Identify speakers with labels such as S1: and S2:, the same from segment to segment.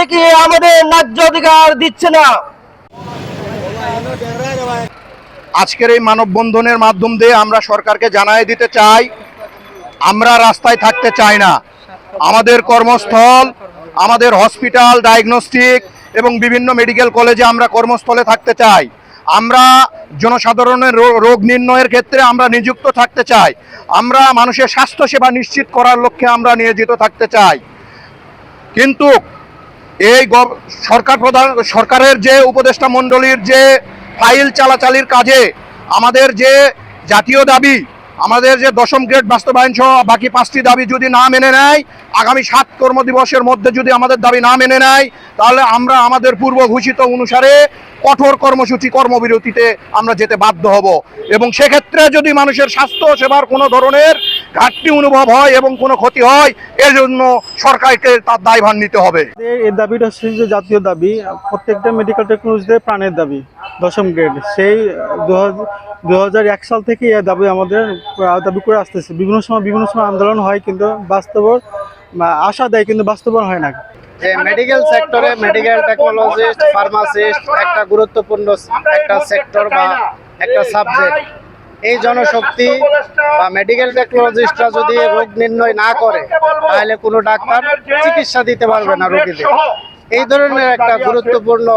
S1: থেকে আমাদের ন্যায্য অধিকার দিচ্ছে না।
S2: আজকের এই মানববন্ধনের মাধ্যম দিয়ে আমরা সরকারকে জানাই দিতে চাই, আমরা রাস্তায় থাকতে চাই না। আমাদের কর্মস্থল, আমাদের হসপিটাল, ডায়াগনস্টিক এবং বিভিন্ন মেডিকেল কলেজে আমরা কর্মস্থলে থাকতে চাই। আমরা জনসাধারণের রোগ নির্ণয়ের ক্ষেত্রে আমরা নিযুক্ত থাকতে চাই। আমরা মানুষের স্বাস্থ্যসেবা নিশ্চিত করার লক্ষ্যে আমরা নিয়োজিত থাকতে চাই। কিন্তু এই সরকার প্রধান সরকারের যে উপদেষ্টা মণ্ডলীর যে ফাইল চালাচালির কাজে আমাদের যে জাতীয় দাবি, আমাদের যে দশম গ্রেড বাস্তবায়ন সহ বাকি পাঁচটি দাবি যদি না মেনে নেয়, আগামী সাত কর্মদিবসের মধ্যে যদি আমাদের দাবি না মেনে নেয়, তাহলে আমরা আমাদের পূর্ব ঘোষিত অনুসারে কঠোর কর্মসূচি কর্মবিরতিতে আমরা যেতে বাধ্য হব। এবং সেক্ষেত্রে যদি মানুষের স্বাস্থ্য সেবার কোনো ধরনের ঘাটতি অনুভব হয় এবং কোনো ক্ষতি হয় এর জন্য সরকারকে তার দায়ভার নিতে হবে।
S3: এই দাবিটা হচ্ছে যে জাতীয় দাবি প্রত্যেকটা মেডিকেল টেকনোলজিতে প্রাণের দাবি দশম গ্রেড সেই দু হাজার এক সাল থেকে এই দাবি আমাদের দাবি করে আসতেছে। বিভিন্ন সময় বিভিন্ন সময় আন্দোলন হয় কিন্তু বাস্তব আশা দেয় কিন্তু বাস্তবায়ন হয় না।
S4: যে মেডিকেল সেক্টরে মেডিকেল টেকনোলজিস্ট ফার্মাসিস্ট একটা গুরুত্বপূর্ণ একটা সেক্টর বা একটা সাবজেক্ট এই জনশক্তি বা মেডিকেল টেকনোলজিস্টরা যদি রোগ নির্ণয় না করে, তাহলে কোনো ডাক্তার চিকিৎসা দিতে পারবে না রোগীদের। এই ধরনের একটা গুরুত্বপূর্ণ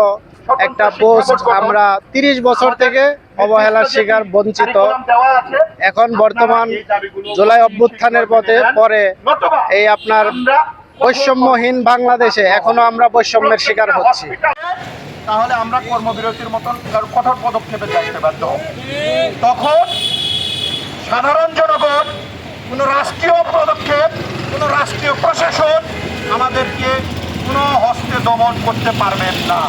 S4: একটা পোস্ট আমরা তিরিশ বছর থেকে অবহেলার শিকার বঞ্চিত। এখন বর্তমান জুলাই অভ্যুত্থানের পথে পরে এই আপনার বৈষম্যহীন বাংলাদেশে এখনও আমরা বৈষম্যের শিকার হচ্ছি।
S2: তাহলে আমরা কর্মবিরতির মতন কঠোর পদক্ষেপে যাইতে বাধ্য তখন সাধারণ জনগণ, কোনো রাষ্ট্রীয় পদক্ষেপ, কোনো রাষ্ট্রীয় প্রশাসন আমাদেরকে কোনো হস্তে দমন করতে পারবেন না।